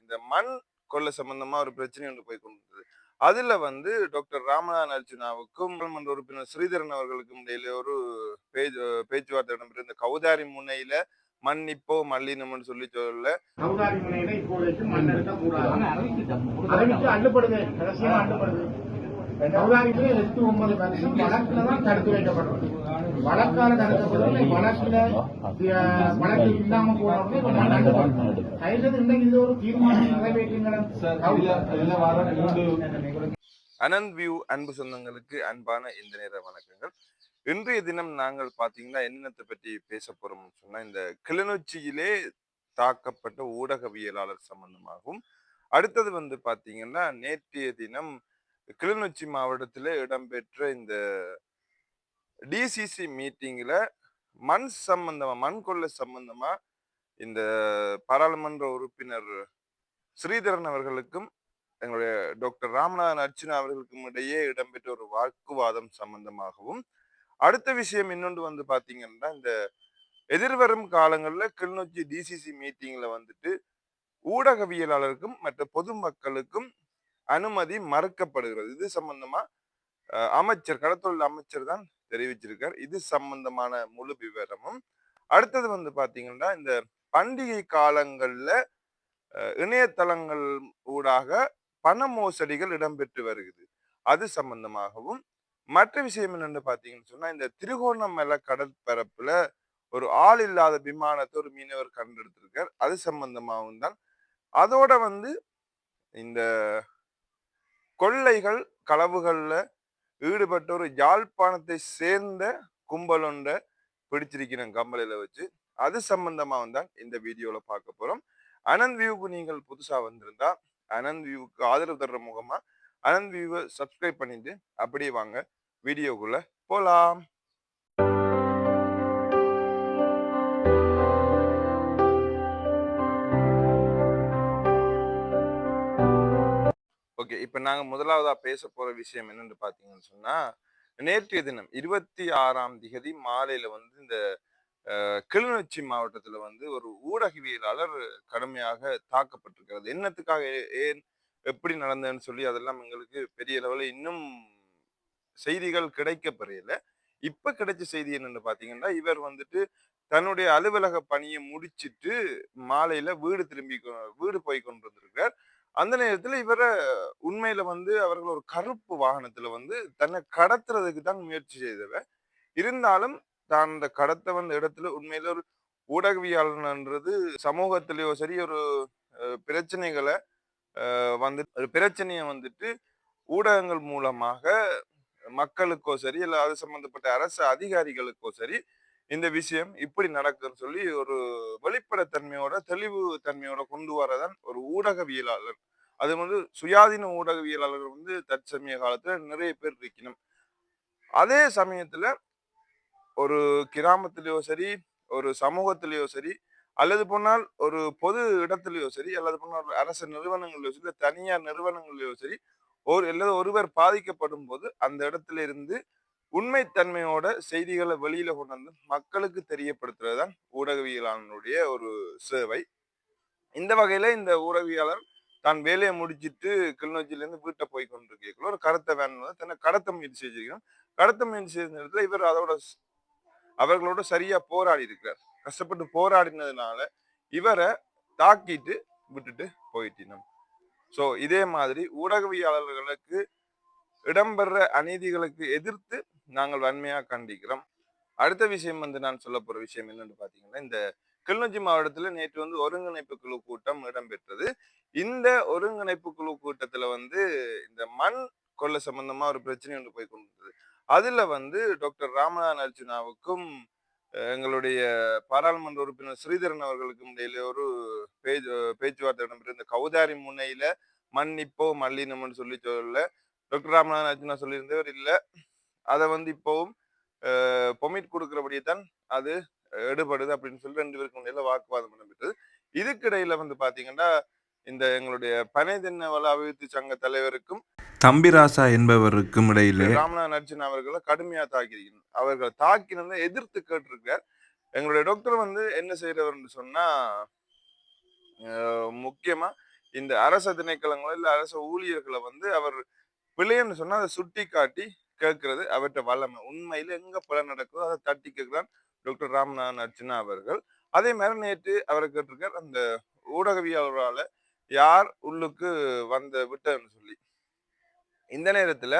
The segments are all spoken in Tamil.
இந்த மண் கொள்ள சம்பந்தமா ஒரு பிரச்சனை ஒன்று போய் கொண்டிருந்தது. அதுல வந்து டாக்டர் ராமநாதன் அர்ஜுனாவுக்கும் பாராளுமன்ற உறுப்பினர் ஸ்ரீதரன் அவர்களுக்கும் இடையில ஒரு பேச்சு பேச்சுவார்த்தை இடம்பெற்ற இந்த கௌதாரி முனையில மண் இப்போ மல்லினம்னு சொல்லி சொல்ல கௌதாரி முனையில இப்போதைக்கு மண் எடுக்க கூடாது கௌதாரிக்குள்ள எட்டு ஒன்பது வருஷம் வழக்குல தான் தடுத்து வைக்கப்பட்டது வழக்கால தடுக்கப்படுது வழக்குல வழக்கு இல்லாம போனவங்க இன்னைக்கு இது ஒரு தீர்மானம் நிறைவேற்றுங்கிற அனந்த் வியூ அன்பு சொந்தங்களுக்கு அன்பான இந்த நேர வணக்கங்கள். இன்றைய தினம் நாங்கள் பாத்தீங்கன்னா என்னத்தை பற்றி பேச போறோம்னு சொன்னா இந்த கிளிநொச்சியிலே தாக்கப்பட்ட ஊடகவியலாளர் சம்பந்தமாகவும் அடுத்தது வந்து பாத்தீங்கன்னா நேற்றைய தினம் கிளிநொச்சி மாவட்டத்தில் இடம்பெற்ற இந்த டிசிசி மீட்டிங்கில் மண் சம்பந்தமாக மண் கொள்ளை சம்பந்தமாக இந்த பாராளுமன்ற உறுப்பினர் ஸ்ரீதரன் அவர்களுக்கும் எங்களுடைய டாக்டர் ராமநாதன் அர்ச்சுனா அவர்களுக்கும் இடையே இடம்பெற்ற ஒரு வாக்குவாதம் சம்பந்தமாகவும் அடுத்த விஷயம் இன்னொன்று வந்து பார்த்தீங்கன்னா இந்த எதிர்வரும் காலங்களில் கிளிநொச்சி டிசிசி மீட்டிங்கில் வந்துட்டு ஊடகவியலாளருக்கும் மற்ற பொதுமக்களுக்கும் அனுமதி மறுக்கப்படுகிறது. இது சம்பந்தமா அமைச்சர் கடத்தொழில் அமைச்சர் தான் தெரிவிச்சிருக்கார். இது சம்பந்தமான முழு விவரமும். அடுத்தது வந்து பாத்தீங்கன்னா இந்த பண்டிகை காலங்கள்ல இணையதளங்கள் ஊடாக பண மோசடிகள் இடம்பெற்று வருகிறது. அது சம்பந்தமாகவும் மற்ற விஷயம் என்னன்னு பாத்தீங்கன்னு சொன்னா இந்த திருகோணமலை கடற்பரப்புல ஒரு ஆள் இல்லாத விமானத்தை ஒரு மீனவர் கண்டெடுத்திருக்கார். அது சம்பந்தமாகவும் தான். அதோட வந்து இந்த கொள்ளைகள் களவுகளில் ஈடுபட்ட ஒரு யாழ்ப்பாணத்தை சேர்ந்த கும்பல் ஒன்றை பிடிச்சிருக்கிறேன் கம்பளையில வச்சு. அது சம்பந்தமா தான் இந்த வீடியோவில் பார்க்க போகிறோம் அனந்த் வியூவுக்கு நீங்கள் புதுசாக வந்திருந்தா அனந்த் வியூவுக்கு ஆதரவு தர்ற முகமாக அனந்த் வியூவை சப்ஸ்கிரைப் பண்ணிட்டு அப்படியே வாங்க. வீடியோக்குள்ளே போகலாம் ஓகே. இப்போ நாங்க முதலாவதா பேச போற விஷயம் என்னன்னு பாத்தீங்கன்னு சொன்னா நேற்றைய தினம் இருபத்தி ஆறாம் திகதி மாலையில வந்து இந்த கிளிநொச்சி மாவட்டத்துல வந்து ஒரு ஊடகவியலாளர் கடுமையாக தாக்கப்பட்டிருக்கிறது. என்னத்துக்காக ஏன் எப்படி நடந்ததுன்னு சொல்லி அதெல்லாம் எங்களுக்கு பெரிய அளவில் இன்னும் செய்திகள் கிடைக்க பெறையில இப்ப கிடைச்ச செய்தி என்னன்னு பாத்தீங்கன்னா இவர் வந்துட்டு தன்னுடைய அலுவலக பணியை முடிச்சிட்டு மாலையில வீடு திரும்பி கொ- வீடு போய் கொண்டு வந்திருக்கிறார் அந்த நேரத்தில் இவரை உண்மையில வந்து அவர்கள் ஒரு கருப்பு வாகனத்துல வந்து தன்னை கடத்துறதுக்கு தான் முயற்சி செய்தவ. இருந்தாலும் தான் அந்த கடத்த வந்த இடத்துல உண்மையில ஒரு ஊடகவியாளர்ன்றது சமூகத்திலேயோ சரி ஒரு பிரச்சனைகளை வந்து ஒரு பிரச்சனையை வந்துட்டு ஊடகங்கள் மூலமாக மக்களுக்கோ சரி இல்லை அது சம்பந்தப்பட்ட அரசு அதிகாரிகளுக்கோ சரி இந்த விஷயம் இப்படி நடக்குதுன்னு சொல்லி ஒரு வெளிப்படைத்தன்மையோட தெளிவு தன்மையோட கொண்டு வரதான் ஒரு ஊடகவியலாளர். அது வந்து சுயாதீன ஊடகவியலாளர்கள் வந்து தற்சமய காலத்துல நிறைய பேர் இருக்கணும். அதே சமயத்துல ஒரு கிராமத்திலேயோ சரி ஒரு சமூகத்திலேயோ சரி அல்லது போனால் ஒரு பொது இடத்துலயோ சரி அல்லது போனால் ஒரு அரசு நிறுவனங்களிலோ சரி தனியார் நிறுவனங்களிலோ சரி ஒரு அல்லது ஒருவர் பாதிக்கப்படும் போது அந்த இடத்துல இருந்து உண்மைத்தன்மையோட செய்திகளை வெளியில கொண்டு வந்து மக்களுக்கு தெரியப்படுத்துறதுதான் ஊடகவியலாளனுடைய ஒரு சேவை. இந்த வகையில இந்த ஊடகவியாளர் தான் வேலையை முடிச்சிட்டு கிளிநொச்சியில இருந்து வீட்டை போய் கொண்டிருக்கீங்களோ ஒரு கருத்தை வேணும் தன்னை கடத்த முயற்சி செஞ்சிருக்கணும் கடத்த முயற்சி செய்த நேரத்தில் இவர் அதோட அவர்களோட சரியா போராடி இருக்கிறார். கஷ்டப்பட்டு போராடினதுனால இவரை தாக்கிட்டு விட்டுட்டு போயிட்டினோம். ஸோ இதே மாதிரி ஊடகவியலாளர்களுக்கு இடம்பெற அநீதிகளுக்கு எதிர்த்து நாங்கள் வன்மையாக கண்டிக்கிறோம். அடுத்த விஷயம் வந்து நான் சொல்ல போகிற விஷயம் என்னன்னு பார்த்தீங்கன்னா இந்த கிளிநொச்சி மாவட்டத்தில் நேற்று வந்து ஒருங்கிணைப்பு குழு கூட்டம் இடம்பெற்றது. இந்த ஒருங்கிணைப்பு குழு கூட்டத்தில் வந்து இந்த மண் கொள்ளை சம்பந்தமாக ஒரு பிரச்சனை ஒன்று போய் கொண்டிருந்தது. அதில் வந்து டாக்டர் ராமநாதன் அர்ஜுனாவுக்கும் எங்களுடைய பாராளுமன்ற உறுப்பினர் ஸ்ரீதரன் அவர்களுக்கும் இடையில ஒரு பேச்சு பேச்சுவார்த்தை இடம்பெற்ற இந்த கௌதாரி முனையில மண் இப்போ மல்லினம்னு சொல்லி சொல்ல டாக்டர் ராமநாதன் அர்ஜுனா சொல்லியிருந்தவர் இல்ல. அதை வந்து இப்போவும் பொமிட் கொடுக்கிறபடியே தான் அது எடுபடுது அப்படின்னு சொல்லி ரெண்டு பேருக்கு இடையில வாக்குவாதம் இடம்பெற்றது. இதுக்கிடையில வந்து பாத்தீங்கன்னா இந்த எங்களுடைய பனை தென்ன வள அபிவிருத்தி சங்க தலைவருக்கும் தம்பிராசா என்பவருக்கும் இடையிலே ராமநாதன் அர்ஜுன் அவர்களை கடுமையா தாக்கியிருக்கிறார் அவர்கள் தாக்கினதை எதிர்த்து கேட்டிருக்கார் எங்களுடைய டாக்டர் வந்து என்ன செய்யறவர்னு சொன்னா முக்கியமா இந்த அரச திணைக்களங்களோ இல்ல அரச ஊழியர்களை வந்து அவர் பிள்ளைன்னு சொன்னா அதை சுட்டி காட்டி கேட்கறது அவற்றை வல்லமை. உண்மையில எங்க பிழை நடக்குதோ அதை தட்டி கேட்கிறான் டாக்டர் ராம்நாதன் அர்ச்சனா அவர்கள். அதே மாதிரி நேற்று அவர் கேட்டிருக்கார் அந்த ஊடகவியலாளரால யார் உள்ளுக்கு வந்த விட்டதுன்னு சொல்லி. இந்த நேரத்துல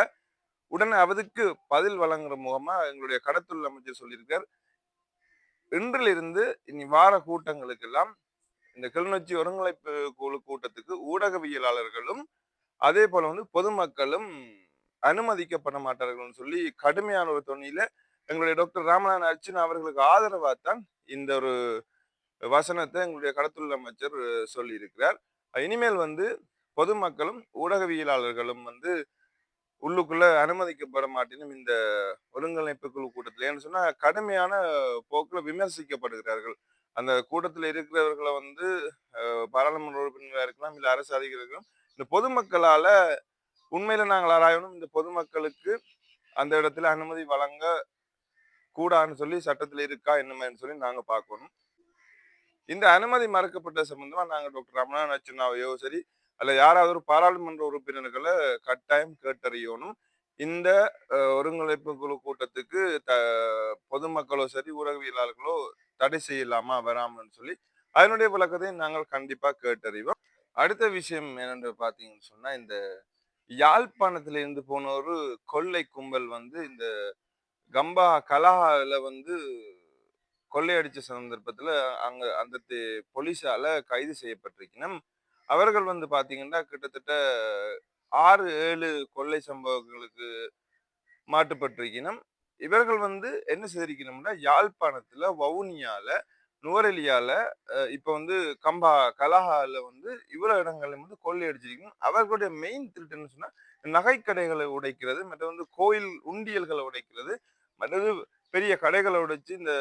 உடனே அவதுக்கு பதில் வழங்குற முகமா எங்களுடைய கடத்தொழில் அமைச்சர் சொல்லியிருக்கார். இன்றிலிருந்து இனி வார கூட்டங்களுக்கெல்லாம் இந்த கிளிநொச்சி ஒருங்கிணைப்பு குழு கூட்டத்துக்கு ஊடகவியலாளர்களும் அதே போல வந்து பொதுமக்களும் அனுமதிக்கப்பட மாட்டார்கள்னு சொல்லி கடுமையான ஒரு தொனியில எங்களுடைய டாக்டர் ராமநாதன் அர்ச்சனா அவர்களுக்கு ஆதரவா தான் இந்த ஒரு வசனத்தை எங்களுடைய கடத்துள்ள அமைச்சர் சொல்லியிருக்கிறார். இனிமேல் வந்து பொதுமக்களும் ஊடகவியலாளர்களும் வந்து உள்ளுக்குள்ள அனுமதிக்கப்பட மாட்டேனும் இந்த ஒருங்கிணைப்பு குழு கூட்டத்தில். ஏன்னு சொன்னா கடுமையான போக்குல விமர்சிக்கப்படுகிறார்கள். அந்த கூட்டத்தில் இருக்கிறவர்களை வந்து பாராளுமன்ற உறுப்பினர்களா இருக்கலாம் இல்லை அரசு அதிகாரிகளும் இந்த பொதுமக்களால் உண்மையில் நாங்கள் ஆராயணும். இந்த பொதுமக்களுக்கு அந்த இடத்துல அனுமதி வழங்க கூடான்னு சொல்லி சட்டத்தில் இருக்கா என்னமான்னு சொல்லி நாங்கள் பார்க்கணும். இந்த அனுமதி மறுக்கப்பட்ட சம்பந்தமாக நாங்கள் டாக்டர் ரமணா அச்சுனாவையோ சரி அல்ல யாராவது ஒரு பாராளுமன்ற உறுப்பினர்களை கட்டாயம் கேட்டறியணும். இந்த ஒருங்கிணைப்பு குழு கூட்டத்துக்கு த பொதுமக்களோ சரி ஊடகவியலாளர்களோ தடை செய்யலாமா வராமன்னு சொல்லி அதனுடைய விளக்கத்தை நாங்கள் கண்டிப்பாக கேட்டறிவோம். அடுத்த விஷயம் என்னென்று பார்த்தீங்கன்னு சொன்னால் இந்த யாழ்ப்பாணத்துல இருந்து போன ஒரு கொள்ளை கும்பல் வந்து இந்த கம்பா கலாவில் வந்து கொள்ளையடிச்ச சந்தர்ப்பத்தில் அங்கே அந்த போலீஸால் கைது செய்யப்பட்டிருக்கணும் அவர்கள் வந்து பார்த்தீங்கன்னா கிட்டத்தட்ட ஆறு ஏழு கொள்ளை சம்பவங்களுக்கு மாட்டுப்பட்டிருக்கணும் இவர்கள் வந்து என்ன செய்திருக்கணும்னா யாழ்ப்பாணத்தில் வவுனியாவில் நுவரெலியால இப்போ இப்ப வந்து கம்பா கலாஹால வந்து இவ்வளவு இடங்கள்ல வந்து கொள்ளையடிச்சிருக்கணும் அவர்களுடைய மெயின் திருட்டுன்னு சொன்னா நகைக்கடைகளை உடைக்கிறது மற்ற வந்து கோயில் உண்டியல்களை உடைக்கிறது மற்றது பெரிய கடைகளை உடைச்சு இந்த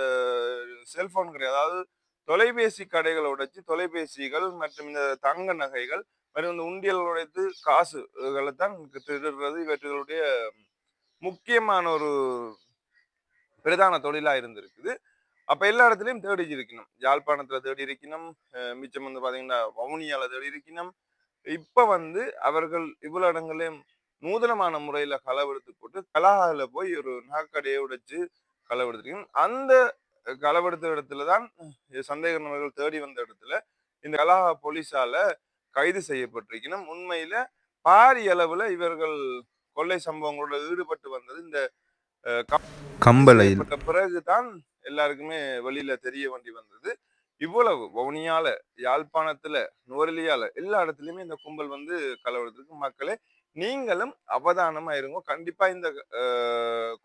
செல்போன் கடை அதாவது தொலைபேசி கடைகளை உடைச்சு தொலைபேசிகள் மற்றும் இந்த தங்க நகைகள் மற்றும் இந்த உண்டியல்கள் உடைத்து காசுகளை தான் திருடுறது. இவற்றுகளுடைய முக்கியமான ஒரு பிரதான தொழிலா இருந்திருக்குது. அப்ப எல்லா இடத்துலயும் தேடி இருக்கணும். யாழ்ப்பாணத்துல தேடி இருக்கணும். மிச்சம் வந்து பாத்தீங்கன்னா வவுனியால தேடி இருக்கணும். இப்ப வந்து அவர்கள் இவ்வளவு இடங்களையும் நூதனமான முறையில களவெடுத்து போட்டு கலாஹால போய் ஒரு நகைக்கடையை உடைச்சு களவெடுத்திருக்கணும். அந்த களவெடுத்த இடத்துல தான் சந்தேக நபர்கள் தேடி வந்த இடத்துல இந்த கலாஹா போலீஸால கைது செய்யப்பட்டிருக்கணும். உண்மையில பாரிய அளவுல இவர்கள் கொள்ளை சம்பவங்களோட ஈடுபட்டு வந்தது இந்த கம்பளையில். செய்யப்பட்ட பிறகுதான் எல்லாருக்குமே வெளியில தெரிய வேண்டி வந்தது. இவ்வளவு வவுனியால யாழ்ப்பாணத்துல நோரலியால எல்லா இடத்துலயுமே இந்த கும்பல் வந்து கலவரத்துக்கு மக்களே நீங்களும் அவதானமா இருங்க. கண்டிப்பா இந்த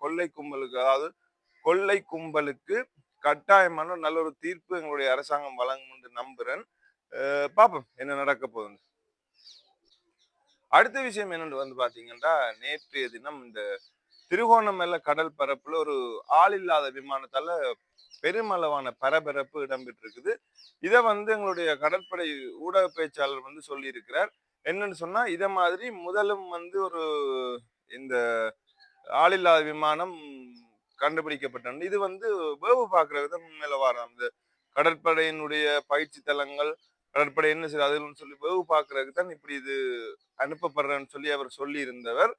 கொள்ளை கும்பலுக்கு அதாவது கொள்ளை கும்பலுக்கு கட்டாயமான நல்ல ஒரு தீர்ப்பு எங்களுடைய அரசாங்கம் வழங்கும் என்று நம்புறேன். அஹ், பார்ப்போம் என்ன நடக்க போகுது. அடுத்த விஷயம் என்னென்று வந்து பாத்தீங்கன்னா நேற்றைய தினம் இந்த திருகோணமலை கடல் பரப்புல ஒரு ஆள் இல்லாத விமானத்தால பெருமளவான பரபரப்பு இடம்பெற்றிருக்குது. இதை வந்து எங்களுடைய கடற்படை ஊடக பேச்சாளர் வந்து சொல்லியிருக்கிறார். என்னன்னு சொன்னா இதை மாதிரி முதலும் வந்து ஒரு இந்த ஆளில்லாத விமானம் கண்டுபிடிக்கப்பட்டது. இது வந்து வேவு பார்க்கறது தான் உண்மையில வாரம் கடற்படையினுடைய பயிற்சி தலங்கள் கடற்படை என்ன செய்யுது அதுன்னு சொல்லி வேவு பார்க்கறதுக்கு தான் இப்படி இது அனுப்பப்படுறேன்னு சொல்லி அவர் சொல்லி இருந்தவர்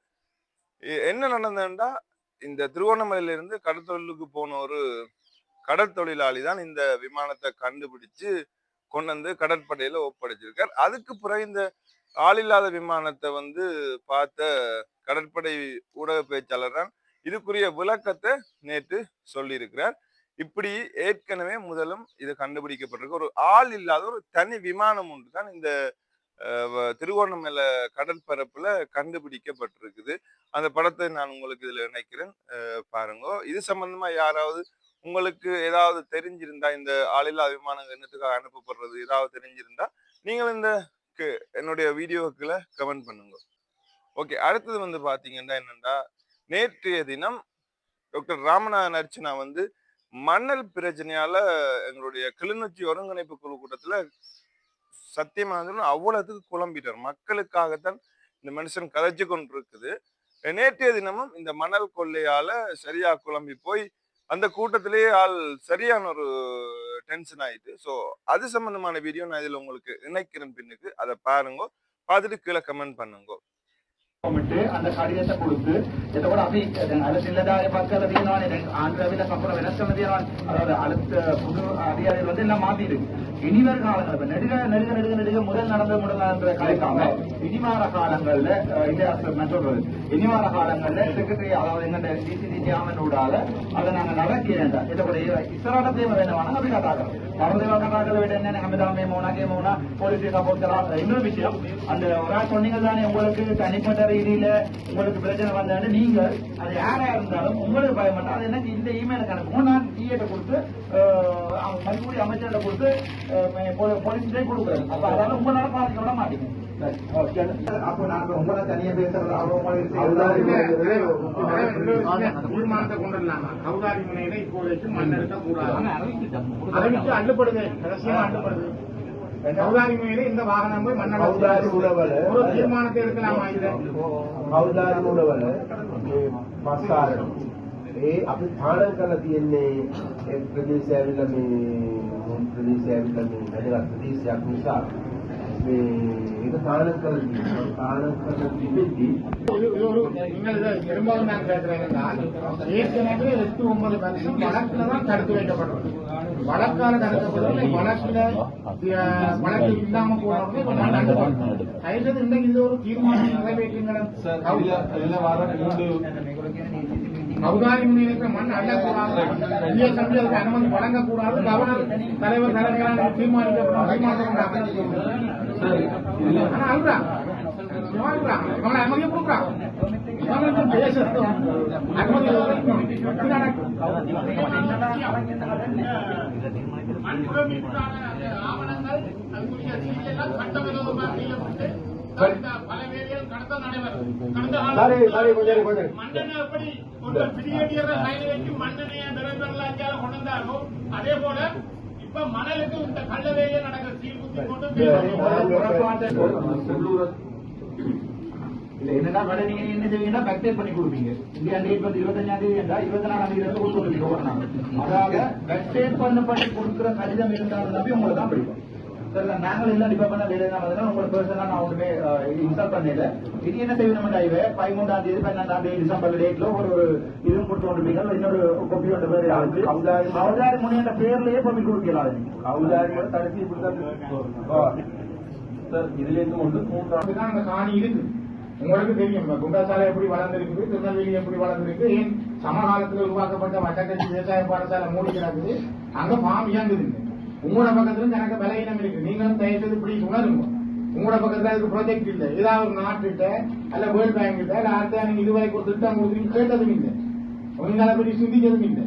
என்ன நடந்ததுன்னா இந்த திருவோண்ணமலையிலேருந்து கடற்தொழிலுக்கு போன ஒரு கடற்தொழிலாளி தான் இந்த விமானத்தை கண்டுபிடிச்சு கொண்டு வந்து கடற்படையில ஒப்படைச்சிருக்கார். அதுக்கு பிறகு இந்த ஆளில்லாத விமானத்தை வந்து பார்த்த கடற்படை ஊடக பேச்சாளர் தான் இதுக்குரிய விளக்கத்தை நேற்று சொல்லியிருக்கிறார். இப்படி ஏற்கனவே முதலும் இது கண்டுபிடிக்கப்பட்டிருக்கு. ஒரு ஆள் இல்லாத ஒரு தனி விமானம் ஒன்று தான் இந்த திருவோணமலை கடற்பரப்புல கண்டுபிடிக்கப்பட்டிருக்குது. அந்த படத்தை நான் உங்களுக்கு இதுல நினைக்கிறேன் பாருங்க. இது சம்பந்தமா யாராவது உங்களுக்கு ஏதாவது தெரிஞ்சிருந்தா இந்த ஆளில்லா விமானங்கள் என்னத்துக்காக அனுப்பப்படுறது ஏதாவது தெரிஞ்சிருந்தா நீங்கள் இந்த என்னுடைய வீடியோக்களை கமெண்ட் பண்ணுங்க. ஓகே அடுத்தது வந்து பாத்தீங்கன்னா என்னன்னா நேற்றைய தினம் டாக்டர் ராமநாதன் அர்ச்சனா வந்து மணல் பிரச்சனையால எங்களுடைய கிளிநொச்சி ஒருங்கிணைப்பு குழு கூட்டத்துல சத்தியமாக அவ்வளோத்துக்கு குழம்பிட்டார். மக்களுக்காகத்தான் இந்த மனுஷன் கதைச்சு கொண்டிருக்குது. நேற்றைய தினமும் இந்த மணல் கொள்ளையால சரியா குழம்பி போய் அந்த கூட்டத்திலேயே ஆள் சரியான ஒரு டென்ஷன் ஆயிட்டு ஸோ அது சம்பந்தமான வீடியோ நான் இதில் உங்களுக்கு இணைக்கிறேன் பின்னுக்கு. அதை பாருங்க பார்த்துட்டு கீழே கமெண்ட் பண்ணுங்க. කොමිටේ අන්න කඩියට පුරුදු. එතකොට අපි දැන් අර සිල්ලදාය පත් කරලා තියෙනවානේ දැන් ආන්දරවිල කපන වෙනස්කම තියෙනවානේ. அதாவது அழுத்த புது அதிகாரிகள் வந்து எல்லாம் மாத்தி இருக்கு இனிவர் காலங்கள் இப்ப நெடுக நெடுக நெடுக நெடுக முதல் நடந்த முதல் நடந்த கலைக்காம இனிவார காலங்கள்ல அஹ், இது அச- நான் சொல்றது இனிவார காலங்கள்ல செக்ரட்டரி அதாவது எங்க டிசிசி ஜாமன் ஊடால அதை நாங்க நடக்கிறேன் එතකොට ඒ ඉස්සරහට තේම වෙනවා නම් අපි කතා කරමු. තවදේවා කතා කරලා වෙන්නේ නැහැ හැමදාම මේ මොනගේ මොන පොලිසිය සපෝට් කරලා இன்னொரு விஷயம் அந்த ஒரு ஆள் சொன்னீங்க தானே உங்களுக்கு தனிப்பட்ட ரீதியில உங்களுக்கு பிரச்சனை வந்தாலும் நீங்க அது யாரா இருந்தாலும் உங்களுக்கு பயப்பட்டா அது என்ன இந்த இமெயில் கணக்கு. நான் டிஏட்ட கொடுத்து மறுபடி அமைச்சர்கிட்ட கொடுத்து போலீஸ்டே கொடுக்குறேன் அப்ப அதால உங்களால பாதிக்க விட மாட்டீங்க. அப்போ நாங்க உங்களை தனியா பேசுறது தீர்மானத்தை கொண்டுடலாமா? கௌதாரி முனையில இப்போதைக்கு மண் எடுக்க கூடாது அதை விட்டு அள்ளுப்படுது. ரகசியமா அள்ளுப்படுது. கௌதாரி முனையில இந்த வாகனம் போய் மண் கௌதாரி உழவல. ஒரு தீர்மானத்தை எடுக்கலாமா இதுல කවුදාරි මුලවල මේ මස්සාරට ඒ අපි ථානය කරලා තියෙන්නේ ඒ ප්‍රදේශය ඇවිල්ලා මේ මොන් ප්‍රදේශය ඇවිල්ලා මේ වැදගත් ප්‍රදේශයක් නිසා ഇത് பெரும்பாலும் நான் கேட்கிறேன் என்றால் ஏற்கனவே எட்டு ஒன்பது இல்லாம போனவங்க தயவுசெய்து இன்னைக்கு இது ஒரு தீர்மானம் நிறைவேற்றுங்க சமுதாயம் இருக்கிற மண் அள்ளக்கூடாது இந்திய சபை அதுக்கு அனுமதி வழங்கக்கூடாது கவர்னர் தலைவர் தலைவரான தீர்மானிக்கப்பட்ட தீர்மானிக்கப்பட்ட சரி சரி கொஞ்சம் கொஞ்சம் மண்ணெண்ணெய் எப்படி ஒரு பிரிகேடியர் கையில வச்சு மண்ணெண்ணைய நிரந்தரலாக்கியால கொண்டு வந்தாரோ அதே போல இப்ப மணலுக்கு இந்த கள்ள வேலையை நடக்கிற சீல் குத்தி கொண்டு இல்ல என்னன்னா வேலை நீங்க என்ன செய்வீங்கன்னா பேக்டேட் பண்ணி கொடுப்பீங்க. இந்தியா டேட் வந்து இருபத்தஞ்சாம் தேதி என்றா இருபத்தி நாலாம் தேதி வந்து கொடுத்து கொடுப்பீங்க அதாவது பேக்டேட் பண்ணப்பட்டு கொடுக்குற கடிதம் இருந்தாலும் உங்களுக்கு தான் பிடிக்கும் சார் நாங்கள் எல்லாம் டிபார்ட்மெண்ட் எழுதினா உங்களை பர்சனலா நான் ஒன்றுமே இன்ஸ்டால் பண்ணல இது என்ன செய்யணும் ஆய்வு பதிமூன்றாம் தேதி பன்னெண்டாம் தேதி டிசம்பர் டேட்ல ஒரு ஒரு இதுவும் கொடுத்து கொண்டிருப்பீங்க. இன்னொரு கொப்பி ஒன்று பேர் இருக்கு அவதாரி முனி என்ற பேர்லயே கொப்பி கொடுக்கலாம் அவதாரி தடுத்து இப்படிதான் சார் இதுல இருந்து மூன்றாம் தான் அந்த காணி இருக்கு. உங்களுக்கு தெரியும். குண்டாசாலை எப்படி வளர்ந்திருக்கு திருநெல்வேலி எப்படி வளர்ந்திருக்கு ஏன் சமகாலத்தில் உருவாக்கப்பட்ட வட்டக்கட்சி விவசாய பாடசாலை மூடி கிடக்குது அங்க பாம் இயங்குதுங்க உங்களோட பக்கத்துல எனக்கு பலகீனம் இருக்கு. நீங்களும் தயவுசெய்து இப்படி உணருங்க உங்களோட பக்கத்துல அதுக்கு ப்ரொஜெக்ட் இல்ல. ஏதாவது ஒரு நாட்டுகிட்ட அல்ல வேர்ல்ட் பேங்க் கிட்ட இல்ல அடுத்த நீங்க இதுவரைக்கும் ஒரு திட்டம் கொடுத்துருக்கீங்க கேட்டதும் இல்லை. உங்களால பற்றி சிந்திச்சதும் இல்லை.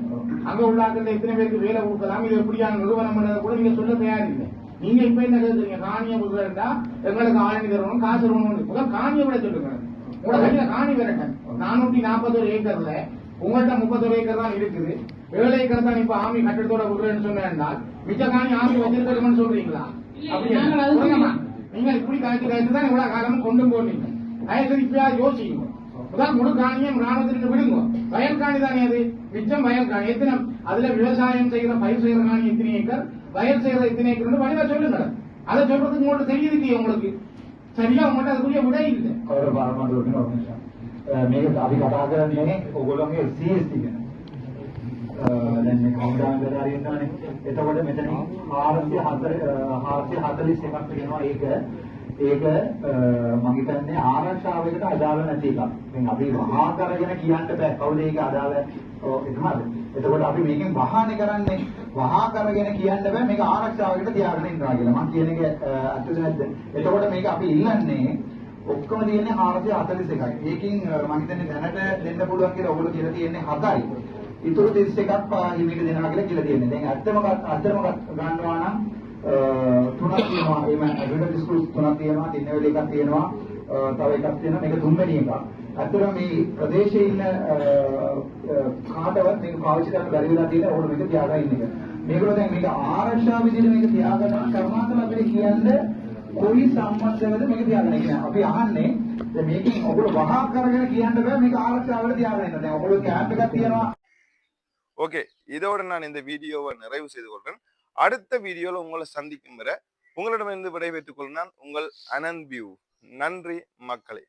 அங்க உள்ள ஆட்கள் எத்தனை பேருக்கு வேலை கொடுக்கலாம் இது எப்படியான நிறுவனம் பண்றதை கூட நீங்க சொல்ல தயாரில்லை நீங்க இப்ப என்ன கேக்குறீங்க? காணிய விடுறா எங்களுக்கு ஆணி தரணும் காசு தரணும். காணிய காணியை விட சொல்லுங்க. உங்களோட கையில காணி வரட்டேன் நானூத்தி நாற்பத்தொரு ஏக்கர்ல உங்கள்கிட்ட முப்பத்தொரு ஏக்கர் தான் இருக்குது. ஏழு ஏக்கர் தான் இப்ப ஆமி கட்டடத்தோட விடுறேன்னு சொன்னா மிச்ச காணி ஆண்டு வச்சிருக்கணும்னு சொல்றீங்களா? நீங்க இப்படி காய்ச்சி காய்ச்சி தான் இவ்வளவு காலமும் கொண்டு போனீங்க. தயவுசெய்து இப்பயா யோசிக்கணும் அதான் முழு விடுங்க. வயல் காணி தானே அது? மிச்சம் வயல் காணி. எத்தனை? அதுல விவசாயம் செய்யற பயிர் செய்யற காணி எத்தனை ஏக்கர்? வயல் செய்யற எத்தனை ஏக்கர்? வழிவா சொல்லுங்க. அதை சொல்றதுக்கு உங்கள்ட்ட தெரியுது உங்களுக்கு? சரியா? உங்கள்ட்ட அதுக்குரிய விடை இல்லை. மிக அதிகமாக ஒவ்வொரு சிஎஸ்டி දැන් මේ කවුදාංගදාරී ඉන්නවනේ. එතකොට මෙතන 441ක් තියෙනවා ඒක ඒක මම හිතන්නේ ආරක්ෂාවකට අදාළ නැති එකක්. දැන් අපි වහා කරගෙන කියන්න බෑ කවුද ඒක අදාළ එහෙමද? එතකොට අපි මේකෙන් වහානේ කරන්නේ වහා කරගෙන කියන්න බෑ මේක ආරක්ෂාවකට තියාගෙන ඉන්නවා කියලා. මම කියන එක අත්‍යද නැද්ද? එතකොට මේක අපි ඉල්ලන්නේ ඔක්කොම තියෙන්නේ 441යි. ඒකෙන් මම හිතන්නේ දැනට දෙන්න පුළුවන් කියලා ඔයගොල්ලෝ කියලා තියෙන්නේ 7යි. ඊටු 31ක් හිමිට දෙනවා කියලා කියලා තියෙන්නේ. දැන් ඇත්තම අත්තම ගන්නවා නම් අ, තුනක් තියෙනවා. එහෙම ඇඩ්වර්ටයිස් ස්කූල් තුනක් තියෙනවා. තින්නවෙල එකක් තියෙනවා. අ, තව එකක් තියෙනවා. මේක තුන්වෙනි එක. ඇත්තටම මේ ප්‍රදේශයේ ඉන්න අ, අ, කාටවත් මේක පාවිච්චි කරන්න බැරි වෙලා තියෙන ඕන මේක තියාගෙන ඉන්න එක. මේගොල්ලෝ දැන් මේක ආරක්ෂා විදිහට මේක තියාගන්න කර්මාන්තල අපිට කියන්නේ කොයි සම්බන්ධවද මේක තියාගෙන ඉන්නේ. අපි අහන්නේ දැන් මේකෙන් ඔයගොල්ලෝ වහා කරගෙන කියන්න බෑ මේක ආරක්ෂාවට තියාගෙන ඉන්න. දැන් ඔයගොල්ලෝ කැම්ප් එකක් තියනවා ஓகே இதோடு நான் இந்த வீடியோவை நிறைவு செய்து கொள்கிறேன். அடுத்த வீடியோவில் உங்களை சந்திக்கும் வரை உங்களிடமிருந்து விடைபெற்றுக் கொள்ளும் உங்கள் அனந்த் வியூ நன்றி மக்களே.